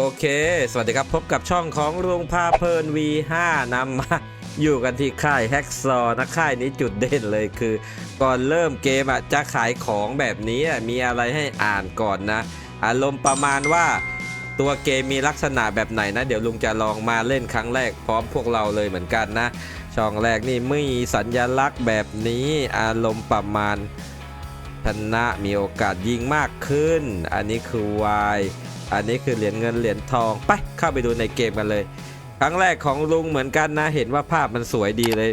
โอเค สวัสดีครับ พบกับช่องของลุงพาเพลิน V5 นำมาอยู่กันที่ค่ายแฮกซอนะค่ายนี้จุดเด่นเลยคือ ก่อนเริ่มเกมอะจะขายของแบบนี้มีอะไรให้อ่านก่อนนะ อารมณ์ประมาณว่าตัวเกมมีลักษณะแบบไหนนะ เดี๋ยวลุงจะลองมาเล่นครั้งแรกพร้อมพวกเราเลยเหมือนกันนะ ช่องแรกนี่มีสัญลักษณ์แบบนี้ อารมณ์ประมาณชนะมีโอกาสยิงมากขึ้น อันนี้คือ Y อันนี้คือเหรียญเงินเหรียญทองไปเข้าไปดูในเกมกันเลย ครั้งแรกของลุงเหมือนกันนะเห็นว่าภาพมันสวยดีเลย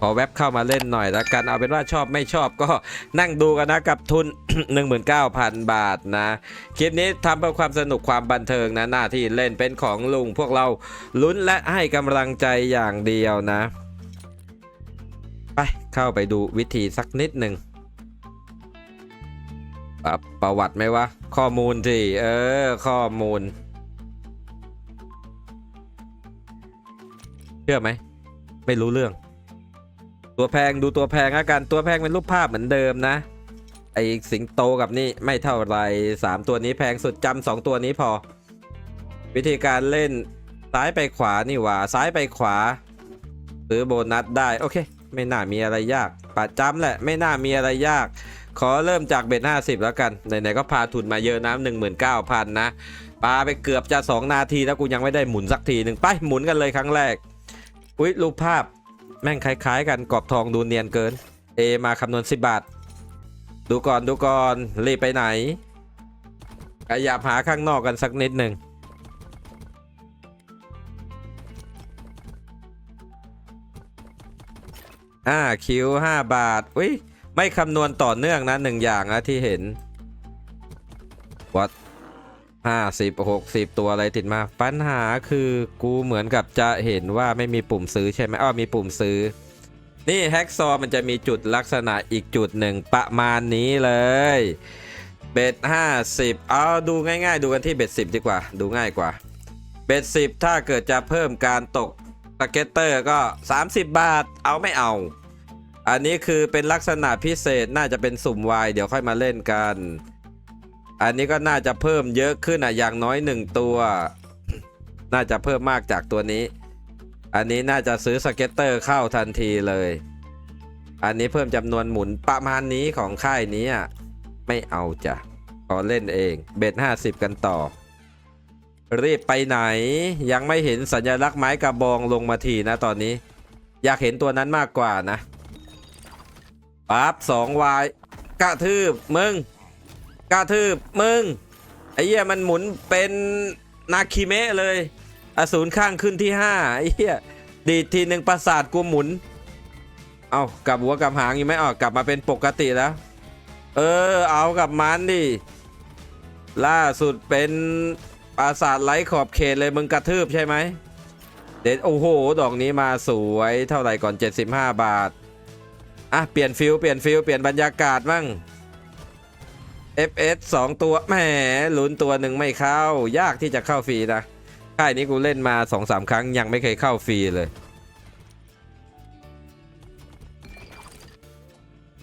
ขอแว็บเข้ามาเล่นหน่อยแล้วกันเอาเป็นว่าชอบไม่ชอบก็นั่งดูกันนะกับทุน 19,000 บาทนะ คลิปนี้ทำเพื่อความสนุกความบันเทิงนะหน้าที่เล่นเป็นของลุงพวกเราลุ้นและให้กำลังใจอย่างเดียวนะ ไปเข้าไปดูวิธีสักนิดหนึ่ง ประวัติไหมวะ ข้อมูลสิเออ ข้อมูล เชื่อไหม ไม่รู้เรื่อง ตัวแพงดูตัวแพงแล้วกัน ตัวแพงเป็นรูปภาพเหมือนเดิมนะ ไอสิงโตกับนี่ไม่เท่าไรสามตัวนี้แพงสุดจำสองตัวนี้พอ วิธีการเล่นซ้ายไปขวานี่หว่า ซ้ายไปขวาซื้อโบนัสได้ โอเค ไม่น่ามีอะไรยากประจำแหละ ไม่น่ามีอะไรยาก ขอเริ่มจากเบ็ดห้าสิบแล้วกัน ไหนๆก็พาทุนมาเยอะนะหนึ่งหมื่นเก้าพันนะปาไปเกือบจะ 2 นาทีแล้วกูยังไม่ได้หมุนสักทีหนึ่งไปหมุนกันเลยครั้งแรก อุ๊ยรูปภาพแม่งคล้าย ๆ กันกรอบทองดูเนียนเกิน เอมาคำนวณ 10 บาท ดูก่อนดูก่อนรีบไปไหนขยับหาข้างนอกกันสักนิดหนึ่งอ่าคิว5บาทอุ้ย ไม่คำนวณต่อเนื่องนะหนึ่งอย่างนะที่เห็น วัดห้าสิบหกสิบตัวอะไรติดมา ปัญหาคือกูเหมือนกับจะเห็นว่าไม่มีปุ่มซื้อใช่ไหมอ้อมีปุ่มซื้อ นี่แฮกซอมันจะมีจุดลักษณะอีกจุดหนึ่งประมาณนี้เลยเบ็ดห้าสิบเอาดูง่ายๆ ดูกันที่เบ็ดสิบดีกว่า ดูง่ายกว่า เบ็ดสิบถ้าเกิดจะเพิ่มการตกสเก็ตเตอร์ก็ 30 บาท เอาไม่เอา อันนี้คือเป็นลักษณะพิเศษน่าจะเป็นสุ่มวายเดี๋ยวค่อยมาเล่นกัน อันนี้ก็น่าจะเพิ่มเยอะขึ้นอะอย่างน้อยหนึ่งตัว น่าจะเพิ่มมากจากตัวนี้ อันนี้น่าจะซื้อสเก็ตเตอร์เข้าทันทีเลย อันนี้เพิ่มจำนวนหมุนประมาณนี้ของค่ายนี้อะไม่เอาจ้ะขอเล่นเอง เบ็ด50 กันต่อ รีบไปไหน ยังไม่เห็นสัญลักษณ์ไม้กระบองลงมาทีนะตอนนี้ อยากเห็นตัวนั้นมากกว่านะ ปั๊บสองวายกระทืบมึงกระทืบมึงไอ้เหี้ยมันหมุนเป็นนาคิเมะเลยอสูรข้างขึ้นที่ห้าไอ้เหี้ยดีทีหนึ่งประสาทกูหมุน เอากลับหัวกลับหางอยู่ไหมอ๋อกลับมาเป็นปกติแล้ว เออ เอากับมันดิล่าสุดเป็นปราสาทไร้ขอบเขตเลยมึงกระทืบใช่ไหมเด็ดโอ้โห ดอกนี้มาสวยเท่าไหร่ก่อน 75 บาท อะเปลี่ยนฟิลเปลี่ยนฟิลเปลี่ยนบรรยากาศมั่ง FS 2 ตัวแหมลุ้นตัวหนึ่งไม่เข้า ยากที่จะเข้าฟรีนะค่ายนี้กูเล่นมา 2-3 ครั้งยังไม่เคยเข้าฟรีเลย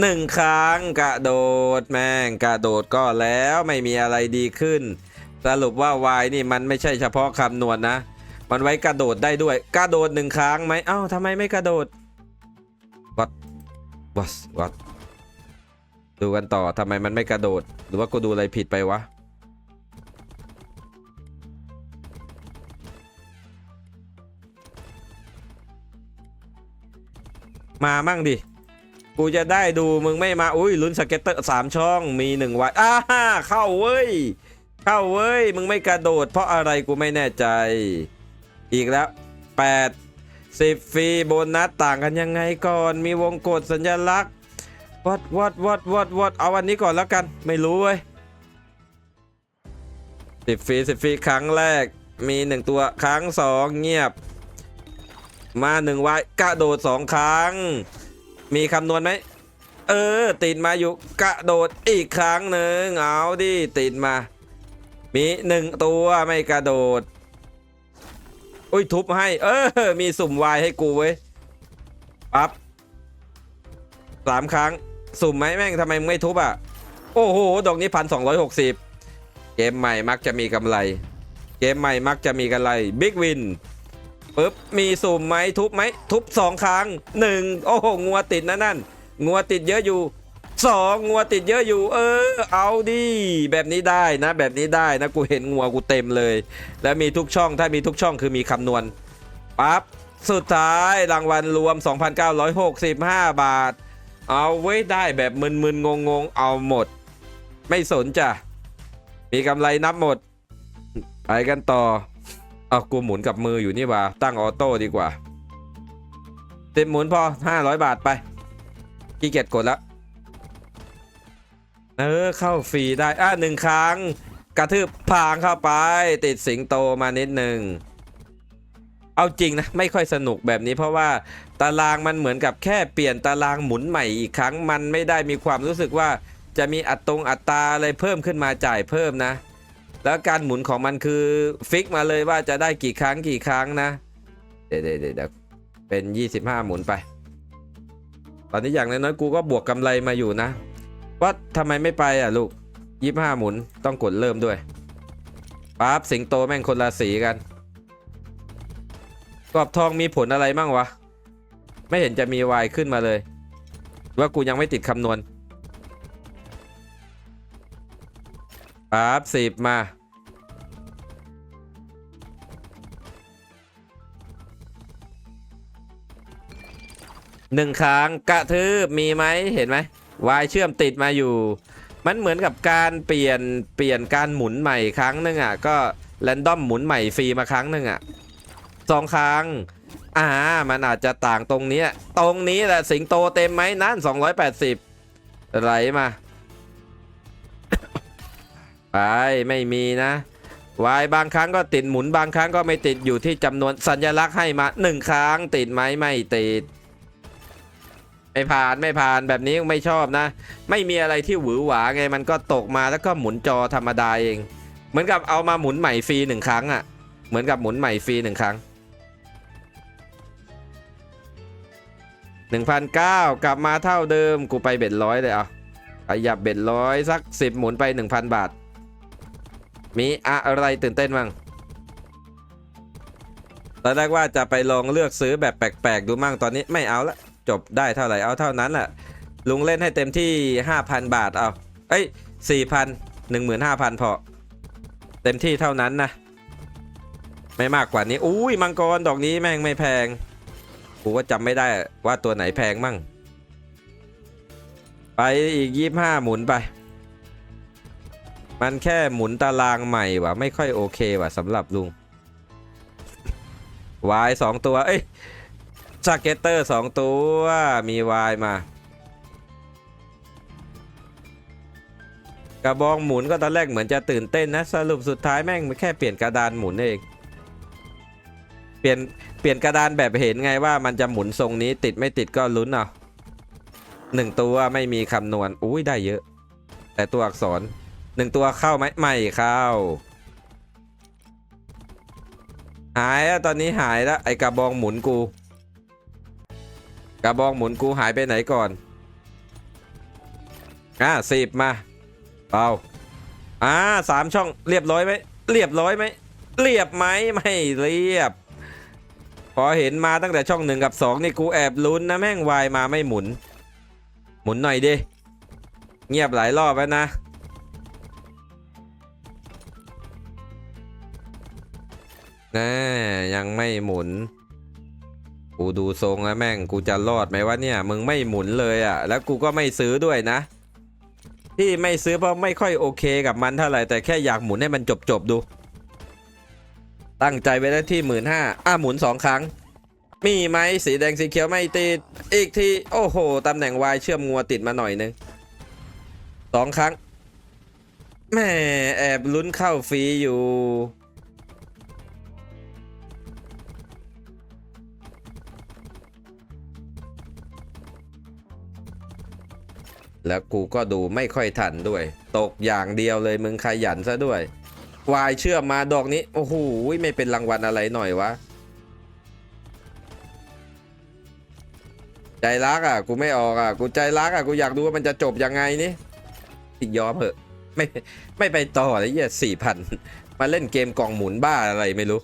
หนึ่งครั้งกระโดดแม่งกระโดดก็แล้วไม่มีอะไรดีขึ้น สรุปว่าวายนี่มันไม่ใช่เฉพาะคำนวณนะมันไว้กระโดดได้ด้วย กระโดดหนึ่งครั้งไหมเอ้าทำไมไม่กระโดด what what ดูกันต่อทำไมมันไม่กระโดด หรือว่ากูดูอะไรผิดไปวะมามั่งดิ กูจะได้ดูมึงไม่มา อุ้ยลุ้นสเก็ตเตอร์สามช่องมีหนึ่งวัดอ้าเข้าเว้ย เข้าเว้ย มึงไม่กระโดด เพราะอะไรกูไม่แน่ใจ อีกแล้วแปด 8 10ฟรีโบนัสต่างกันยังไงก่อน มีวงกดสัญลักษณ์วัดวัดวัดวัดวัดเอาวันนี้ก่อนแล้วกัน ไม่รู้เว้ยสิบฟรีสิบฟรีครั้งแรก มีหนึ่งตัวครั้งสองเงียบ มาหนึ่งไว้กระโดดสองครั้ง มีคำนวณไหม เออ ติดมาอยู่กระโดดอีกครั้งหนึ่งเอาดิติดมา มีหนึ่งตัวไม่กระโดด อุ้ยทุบให้ เออ มีสุ่มวายให้กูเว้ยปั๊บสามครั้ง สุ่มไหมแม่งทำไมไม่ทุบอะ โอ้โห ดอกนี้พันสองร้อยหกสิบเกมใหม่มักจะมีกำไร เกมใหม่มักจะมีกันไรบิ๊กวินปึ๊บ มีสุ่มไหมทุบไหม ทุบสองครั้งหนึ่งโอ้โหงัวติดนะนั่นงัวติดเยอะอยู่ สองงัวติดเยอะอยู่ เออ เอาดิแบบนี้ได้นะ แบบนี้ได้นะกูเห็นงัวกูเต็มเลย แล้วมีทุกช่องถ้ามีทุกช่องคือมีคำนวณปั๊บสุดท้ายรางวัลรวม 2,965 บาท เอาไว้ได้แบบมึนๆงงๆ เอาหมด ไม่สนจ้ะ มีกำไรนับหมด ไปกันต่อเอากูหมุนกับมืออยู่นี่ว่า ตั้งออโต้ดีกว่าเติดหมุนพอ 500 บาทไปขี้เกียจกดแล้ว เออเข้าฟรีได้อะหนึ่งครั้ง กระทืบพางเข้าไป ติดสิงโตมานิดหนึ่งเอาจริงนะไม่ค่อยสนุกแบบนี้เพราะว่าตารางมันเหมือนกับแค่เปลี่ยนตารางหมุนใหม่อีกครั้งมันไม่ได้มีความรู้สึกว่าจะมีอัตรงอัตราอะไรเพิ่มขึ้นมาจ่ายเพิ่มนะ แล้วการหมุนของมันคือฟิกมาเลยว่าจะได้กี่ครั้งกี่ครั้งนะ เดี๋ยวเดี๋ยวเดี๋ยวเป็น 25 หมุนไป ตอนนี้อย่างน้อยๆกูก็บวกกำไรมาอยู่นะ ว่าทำไมไม่ไปอะลูก25หมุนต้องกดเริ่มด้วยปั๊บสิงโตแม่งคนละสีกันกรอบทองมีผลอะไรมั่งวะ ไม่เห็นจะมีวายขึ้นมาเลย ว่ากูยังไม่ติดคำนวณปั๊บสิบมา หนึ่งครั้งกระทืบมีไหมเห็นไหม วายเชื่อมติดมาอยู่ มันเหมือนกับการเปลี่ยนเปลี่ยนการหมุนใหม่ครั้งหนึงอะก็แรนดอมหมุนใหม่ฟรีมาครั้งหนึ่งอะสองครั้งอ่ามันอาจจะต่างตรงนี้ ตรงนี้แหละสิงโตเต็มไหมนั่น 280 ไหลมา ไป ไม่มีนะวายบางครั้งก็ติดหมุนบางครั้งก็ไม่ติดอยู่ที่จำนวนสัญลักษณ์ให้มาหนึ่งครั้งติดไหมไม่ติด ไม่ผ่านไม่ผ่านแบบนี้ไม่ชอบนะ ไม่มีอะไรที่หวือหวาไงมันก็ตกมาแล้วก็หมุนจอธรรมดาเอง เหมือนกับเอามาหมุนใหม่ฟรีหนึ่งครั้งอะ่ะ เหมือนกับหมุนใหม่ฟรีหนึ่งครั้ง1,009กลับมาเท่าเดิมกูไปเบ็ดร้อยเลยอะขยับเบ็ดร้อยสัก10หมุนไป1,000บาท มีอะไรตื่นเต้นบ้างตอนแรกว่าจะไปลองเลือกซื้อแบบแปลกๆดูมั่งตอนนี้ไม่เอาละ จบได้เท่าไหร่เอาเท่านั้นแหละลุงเล่นให้เต็มที่ 5,000 บาทเอาเอ้ย4,000 15,000พอเต็มที่เท่านั้นนะไม่มากกว่านี้อุ้ยมังกรดอกนี้แม่งไม่แพงกูก็จำไม่ได้ว่าตัวไหนแพงมั่ง ไปอีก 25 หมุนไป มันแค่หมุนตารางใหม่วะไม่ค่อยโอเควะสำหรับลุงวายสองตัว เอ้ย สเก็ตเตอร์สองตัวมีวายมา กระบองหมุนก็ตอนแรกเหมือนจะตื่นเต้นนะ สรุปสุดท้ายแม่งแค่เปลี่ยนกระดานหมุนเองเปลี่ยนเปลี่ยนกระดานแบบเห็นไงว่ามันจะหมุนทรงนี้ติดไม่ติดก็ลุ้นเอาหนึ่งตัวไม่มีคำนวณอุ้ยได้เยอะ แต่ตัวอักษรหนึ่งตัวเข้าไหมไม่เข้า หายแล้วตอนนี้หายแล้วไอกระบองหมุนกู กระบองหมุนกูหายไปไหนก่อน อ่าสิบมาเปล่าอ่าสามช่องเรียบร้อยไหมเรียบร้อยไหมเรียบไหมไม่เรียบ พอเห็นมาตั้งแต่ช่องหนึ่งกับสองนี่กูแอบลุ้นนะแม่งวายมาไม่หมุน หมุนหน่อยดิเงียบหลายรอบแล้วนะแน่ยังไม่หมุน กูดูทรงแล้วแม่งกูจะรอดไหมวะเนี่ย มึงไม่หมุนเลยอะ่ะ แล้วกูก็ไม่ซื้อด้วยนะ ที่ไม่ซื้อเพราะไม่ค่อยโอเคกับมันเท่าไหร่แต่แค่อยากหมุนให้มันจบจบดู ตั้งใจไว้ได้ที่หมื่นห้าอะหมุนสองครั้ง มีไหมสีแดงสีเขียวไม่ติด อีกที โอ้โหตำแหน่งวายเชื่อมงัวติดมาหน่อยนึงสองครั้งแม่แอบลุ้นเข้าฟรีอยู่ แล้วกูก็ดูไม่ค่อยทันด้วย ตกอย่างเดียวเลยมึงขยันซะด้วยวายเชื่อมาดอกนี้โอ้โหไม่เป็นรางวัลอะไรหน่อยวะใจรักอะ กูไม่ออกอะ กูใจรักอะ กูอยากดูว่ามันจะจบยังไงนี่ยอมเหอะ ไม่ไม่ไปต่อเลยเหี้ยสี่พันมาเล่นเกมกล่องหมุนบ้าอะไรไม่รู้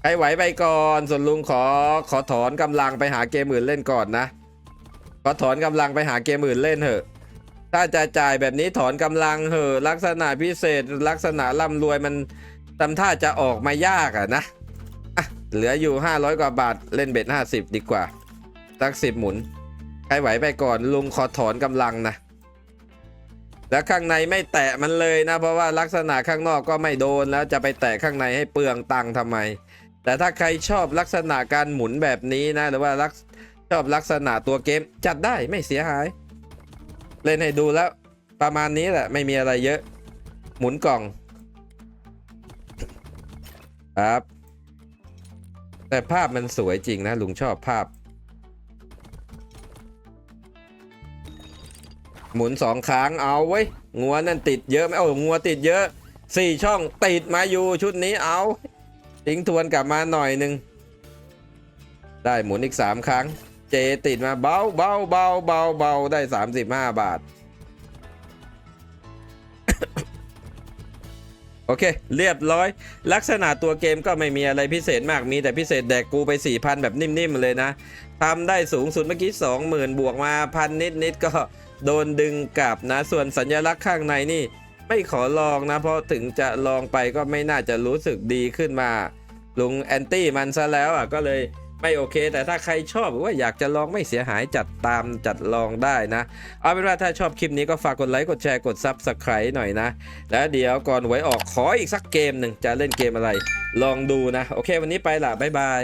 ใครไหวไปก่อน ส่วนลุงขอขอถอนกำลังไปหาเกมอื่นเล่นก่อนนะ ขอถอนกำลังไปหาเกมอื่นเล่นเถอะ ถ้าจะจ่ายแบบนี้ถอนกำลังเหอะลักษณะพิเศษ ลักษณะร่ำรวยมันทำท่าจะออกมายากอะนะอะเหลืออยู่ 500 กว่าบาทเล่นเบ็ด50 ดีกว่าสักสิบหมุน ใครไหวไปก่อนลุงขอถอนกำลังนะแล้วข้างในไม่แตะมันเลยนะ เพราะว่าลักษณะข้างนอกก็ไม่โดนแล้วจะไปแตะข้างในให้เปลืองตังค์ทำไม แต่ถ้าใครชอบลักษณะการหมุนแบบนี้นะ หรือว่าลักษ ชอบลักษณะตัวเกมจัดได้ไม่เสียหาย เล่นให้ดูแล้ว ประมาณนี้แหละไม่มีอะไรเยอะ หมุนกล่อง ครับ แต่ภาพมันสวยจริงนะ ลุงชอบภาพ หมุนสองครั้งเอาไว้งัวนั่นติดเยอะไหมโอ้งัวติดเยอะสี่ช่องติดมาอยู่ชุดนี้เอาทิ้งทวนกลับมาหน่อยหนึ่งได้หมุนอีกสามครั้ง เจติดมาเบาเบาเบาเบาเบาได้สามสิบห้าบาท โอเค เรียบร้อย ลักษณะตัวเกมก็ไม่มีอะไรพิเศษมากมีแต่พิเศษแดกกูไป 4,000 แบบนิ่มๆ เลยนะทำได้สูงสุดเมื่อกี้ 20,000 บวกมาพันนิดๆ ก็โดนดึงกลับนะ ส่วนสัญลักษณ์ข้างในนี่ ไม่ขอลองนะ เพราะถึงจะลองไปก็ไม่น่าจะรู้สึกดีขึ้นมา ลุงแอนตี้มันซะแล้วอะก็เลย ไม่โอเค แต่ถ้าใครชอบหรือว่าอยากจะลองไม่เสียหายจัดตามจัดลองได้นะ เอาเป็นว่าถ้าชอบคลิปนี้ก็ฝากกดไลค์กดแชร์กด Subscribe หน่อยนะ แล้วเดี๋ยวก่อนไว้ออกขออีกสักเกมหนึ่งจะเล่นเกมอะไร ลองดูนะ โอเค วันนี้ไปละบ๊ายบาย